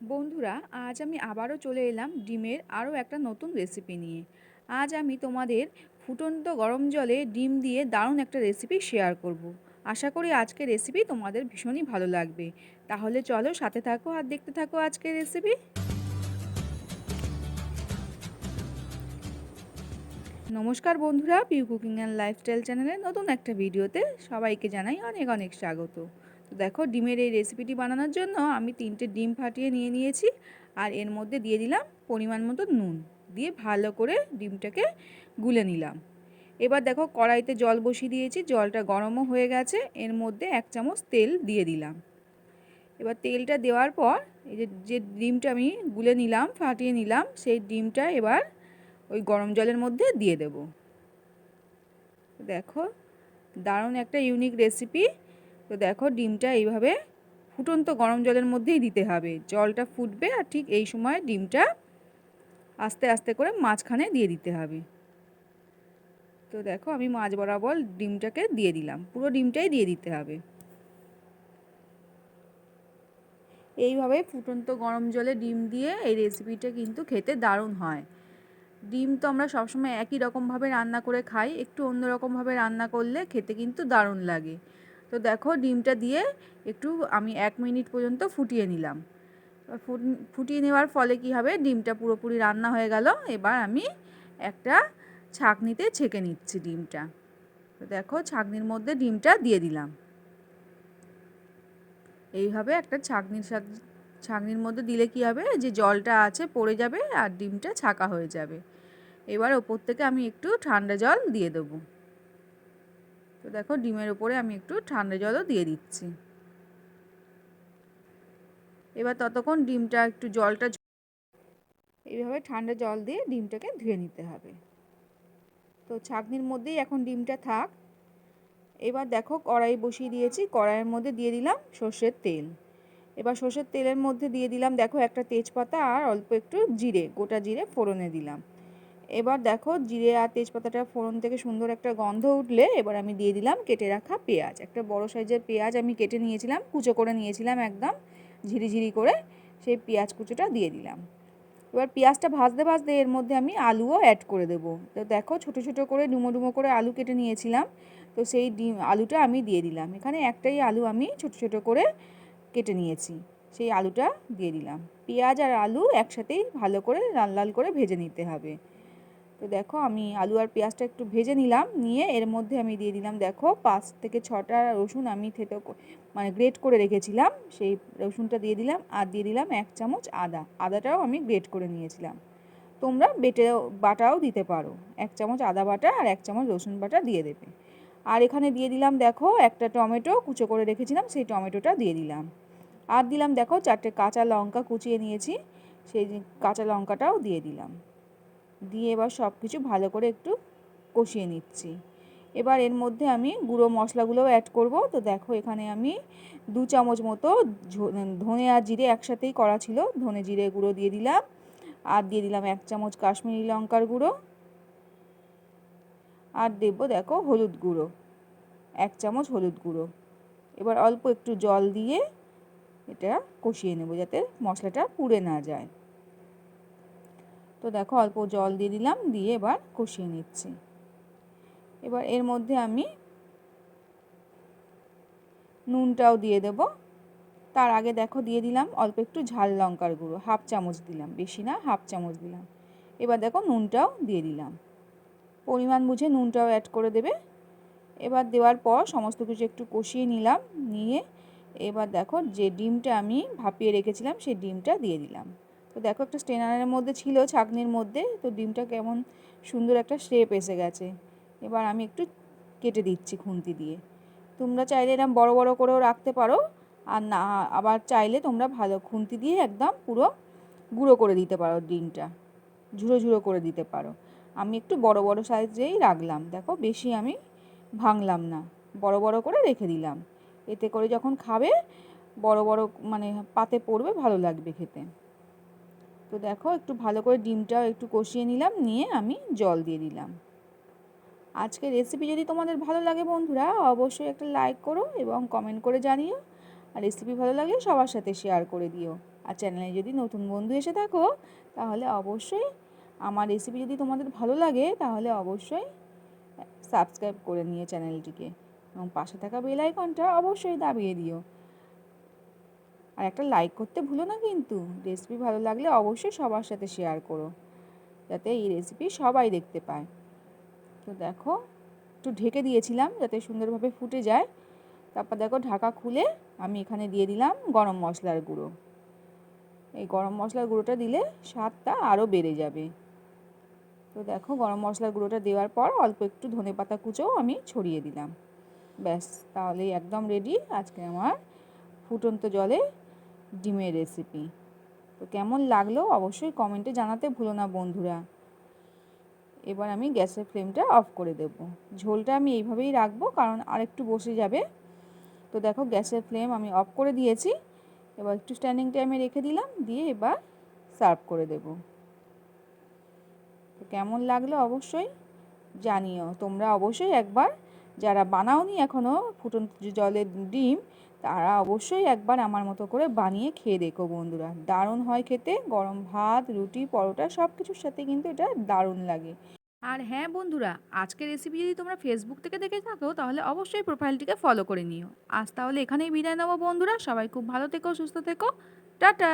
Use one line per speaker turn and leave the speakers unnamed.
বন্ধুরা, আজ আমি আবারও চলে এলাম ডিমের আরও একটা নতুন রেসিপি নিয়ে। আজ আমি তোমাদের ফুটন্ত গরম জলে ডিম দিয়ে দারুণ একটা রেসিপি শেয়ার করব। আশা করি আজকের রেসিপি তোমাদের ভীষণই ভালো লাগবে। তাহলে চলো সাথে থাকো আর দেখতে থাকো আজকের রেসিপি নমস্কার বন্ধুরা পিউ কুকিং অ্যান্ড লাইফস্টাইল চ্যানেলের নতুন একটা ভিডিওতে সবাইকে জানাই অনেক অনেক স্বাগত। তো দেখো ডিমের এই রেসিপিটি বানানোর জন্য আমি তিনটে ডিম ফাটিয়ে নিয়ে নিয়েছি আর এর মধ্যে দিয়ে দিলাম পরিমাণ মতো নুন। দিয়ে ভালো করে ডিমটাকে গুলে নিলাম। এবার দেখো কড়াইতে জল বসিয়ে দিয়েছি, জলটা গরমও হয়ে গেছে, এর মধ্যে এক চামচ তেল দিয়ে দিলাম। এবার তেলটা দেওয়ার পর এই যে যে ডিমটা আমি গুলে নিলাম, ফাটিয়ে নিলাম, সেই ডিমটা এবার ওই গরম জলের মধ্যে দিয়ে দেব। দেখো দারুণ একটা ইউনিক রেসিপি তো দেখো ডিমটা এইভাবে ফুটন্ত গরম জলের মধ্যেই দিতে হবে। জলটা ফুটবে আর ঠিক এই সময় ডিমটা আস্তে আস্তে করে মাঝখানে দিয়ে দিতে হবে। তো দেখো আমি মাছ বরাবর ডিমটাকে দিয়ে দিলাম। পুরো ডিমটাই দিয়ে দিতে হবে। এইভাবে ফুটন্ত গরম জলে ডিম দিয়ে এই রেসিপিটা কিন্তু খেতে দারুণ হয়। ডিম তো আমরা সবসময় একই রকমভাবে রান্না করে খাই, একটু অন্যরকমভাবে রান্না করলে খেতে কিন্তু দারুণ লাগে। তো দেখো ডিমটা দিয়ে একটু আমি এক মিনিট পর্যন্ত ফুটিয়ে নিলাম। ফুটিয়ে নেওয়ার ফলে কি হবে? ডিমটা পুরোপুরি রান্না হয়ে গেল। এবার আমি একটা ছাঁকনিতে ছেঁকে নিচ্ছি ডিমটা। তো দেখো ছাঁকনির মধ্যে ডিমটা দিয়ে দিলাম। এইভাবে একটা ছাঁকনির সাথে, ছাঁকনির মধ্যে দিলে কি হবে? যে জলটা আছে পড়ে যাবে আর ডিমটা ছাকা হয়ে যাবে। এবার ওপর থেকে আমি একটু ঠান্ডা জল দিয়ে দেবো। তো দেখো ডিমের ওপরে আমি একটু ঠান্ডা জলও দিয়ে দিচ্ছি। এবার ততক্ষণ ডিমটা একটু জলটা এইভাবে ঠান্ডা জল দিয়ে ডিমটাকে ধুয়ে নিতে হবে। তো ছাঁকনির মধ্যেই এখন ডিমটা থাক। এবার দেখো কড়াই বসিয়ে দিয়েছি, কড়াইয়ের মধ্যে দিয়ে দিলাম সর্ষের তেল। এবার সর্ষের তেলের মধ্যে দিয়ে দিলাম, দেখো একটা তেজপাতা আর অল্প একটু জিরে, গোটা জিরে ফোড়নে দিলাম। এবার দেখো জিরে আর তেজপাতাটা ফোড়ন থেকে সুন্দর একটা গন্ধ উঠলে এবার আমি দিয়ে দিলাম কেটে রাখা পেঁয়াজ। একটা বড় সাইজের পেঁয়াজ আমি কেটে নিয়েছিলাম, কুচো করে নিয়েছিলাম একদম, ঝিরিঝিরি করে সেই পেঁয়াজ কুচোটা দিয়ে দিলাম। এবার পেঁয়াজটা ভাজতে ভাজতে এর মধ্যে আমি আলুও অ্যাড করে দেব। তো দেখো ছোটো ছোটো করে ডুমো ডুমো করে আলু কেটে নিয়েছিলাম, তো সেই ডিম, আলুটা আমি দিয়ে দিলাম। এখানে একটাই আলু আমি ছোটো ছোটো করে কেটে নিয়েছি, সেই আলুটা দিয়ে দিলাম। পেঁয়াজ আর আলু একসাথেই ভালো করে লাল লাল করে ভেজে নিতে হবে। তো দেখো আমি আলু আর পেঁয়াজটা একটু ভেজে নিলাম, নিয়ে এর মধ্যে আমি দিয়ে দিলাম দেখো পাঁচ থেকে ছটা রসুন আমি থেতো মানে গ্রেট করে রেখেছিলাম, সেই রসুনটা দিয়ে দিলাম আর দিয়ে দিলাম এক চামচ আদা, আদাটাও আমি গ্রেট করে নিয়েছিলাম। তোমরা বেটে, বাটাও দিতে পারো, এক চামচ আদা বাটা আর এক চামচ রসুন বাটা দিয়ে দেবে। আর এখানে দিয়ে দিলাম দেখো একটা টমেটো কুচো করে রেখেছিলাম, সেই টমেটোটা দিয়ে দিলাম। আর দিলাম দেখো চারটে কাঁচা লঙ্কা কুচিয়ে নিয়েছি, সেই কাঁচা লঙ্কাটাও দিয়ে দিলাম। দিয়ে এবার সব কিছু ভালো করে একটু কষিয়ে নিচ্ছি। এবার এর মধ্যে আমি গুঁড়ো মশলাগুলোও অ্যাড করব। তো দেখো এখানে আমি দু চামচ মতো ধনে আর জিরে একসাথেই করা ছিল। ধনে জিরে গুঁড়ো দিয়ে দিলাম। আর দিয়ে দিলাম এক চামচ কাশ্মীরি লঙ্কার গুঁড়ো। আর দেবো দেখো হলুদ গুঁড়ো, এক চামচ হলুদ গুঁড়ো। এবার অল্প একটু জল দিয়ে এটা কষিয়ে নেব যাতে মশলাটা পুড়ে না যায়। তো দেখো অল্প জল দিয়ে দিলাম, দিয়ে এবার কষিয়ে নিচ্ছি। এবার এর মধ্যে আমি নুনটাও দিয়ে দেব। তার আগে দেখো দিয়ে দিলাম অল্প একটু ঝাল লঙ্কার গুঁড়ো, হাফ চামচ দিলাম, বেশি না, হাফ চামচ দিলাম। এবার দেখো নুনটাও দিয়ে দিলাম। পরিমাণ বুঝে নুনটাও অ্যাড করে দেবে। এবার দেওয়ার পর সমস্ত কিছু একটু কষিয়ে নিলাম, নিয়ে এবার দেখো যে ডিমটা আমি ভাপিয়ে রেখেছিলাম, সেই ডিমটা দিয়ে দিলাম। তো দেখো একটা স্টেনারের মধ্যে ছিল, ছাকনির মধ্যে। তো ডিমটা কেমন সুন্দর একটা শেপ এসে গেছে। এবার আমি একটু কেটে দিচ্ছি খুন্তি দিয়ে। তোমরা চাইলে এরকম বড় বড় করেও রাখতে পারো। আর না, আবার চাইলে তোমরা ভালো খুন্তি দিয়ে একদম পুরো গুঁড়ো করে দিতে পারো ডিমটা। ঝুড়ো ঝুড়ো করে দিতে পারো। আমি একটু বড় বড় সাইজেই রাখলাম। দেখো, বেশি আমি ভাঙলাম না। বড় বড় করে রেখে দিলাম। এতে করে যখন খাবে, বড় বড় মানে পাতে পড়বে, ভালো লাগবে খেতে। তো দেখো, একটু ভালো করে ডিমটাও একটু কষিয়ে নিলাম, নিয়ে আমি জল দিয়ে দিলাম। আজকের রেসিপি যদি তোমাদের ভালো লাগে বন্ধুরা, অবশ্যই একটা লাইক করো এবং কমেন্ট করে জানিও। আর রেসিপি ভালো লাগলে সবার সাথে শেয়ার করে দিও। আর চ্যানেলে যদি নতুন বন্ধু এসে থাকো, তাহলে অবশ্যই আমার রেসিপি যদি তোমাদের ভালো লাগে, তাহলে অবশ্যই সাবস্ক্রাইব করে নিয়ে চ্যানেলটিকে এবং পাশে থাকা বেল আইকনটা অবশ্যই দাবিয়ে দিও। আর একটা লাইক করতে ভুলো না কিন্তু। রেসিপি ভালো লাগলে অবশ্যই সবার সাথে শেয়ার করো, যাতে এই রেসিপি সবাই দেখতে পায়। তো দেখো, একটু ঢেকে দিয়েছিলাম যাতে সুন্দরভাবে ফুটে যায়। তারপর দেখো ঢাকা খুলে আমি এখানে দিয়ে দিলাম গরম মশলার গুঁড়ো। এই গরম মশলার গুঁড়োটা দিলে স্বাদটা আরও বেড়ে যাবে। তো দেখো গরম মশলার গুঁড়োটা দেওয়ার পর অল্প একটু ধনে পাতা কুচোও আমি ছড়িয়ে দিলাম। ব্যাস, তাহলেই একদম রেডি আজকে আমার ফুটন্ত জলে ডিমের রেসিপি তো কেমন লাগল অবশ্যই কমেন্টে জানাতে ভুলো না বন্ধুরা। এবার আমি গ্যাসের ফ্লেমটা অফ করে দেব। ঝোলটা আমি এইভাবেই রাখব কারণ আরেকটু বসে যাবে। তো দেখো গ্যাসের ফ্লেম আমি অফ করে দিয়েছি। এবার একটু স্ট্যান্ডিং টাইমে রেখে দিলাম, দিয়ে এবার সার্ভ করে দেব। তো কেমন লাগল অবশ্যই জানিও। তোমরা অবশ্যই একবার যারা বানাওনি এখনও ফুটন্ত জলের ডিম তারা অবশ্যই একবার আমার মতো করে বানিয়ে খেয়ে দেখো বন্ধুরা। দারুণ হয় খেতে, গরম ভাত, রুটি, পরোটা সব কিছুর সাথে কিন্তু এটা দারুণ লাগে। আর হ্যাঁ বন্ধুরা, আজকের রেসিপি যদি তোমরা ফেসবুক থেকে দেখে থাকো, তাহলে অবশ্যই প্রোফাইলটিকে ফলো করে নিও। আজ তাহলে এখানেই বিদায় নেব বন্ধুরা, সবাই খুব ভালো থেকো, সুস্থ থেকো। টাটা!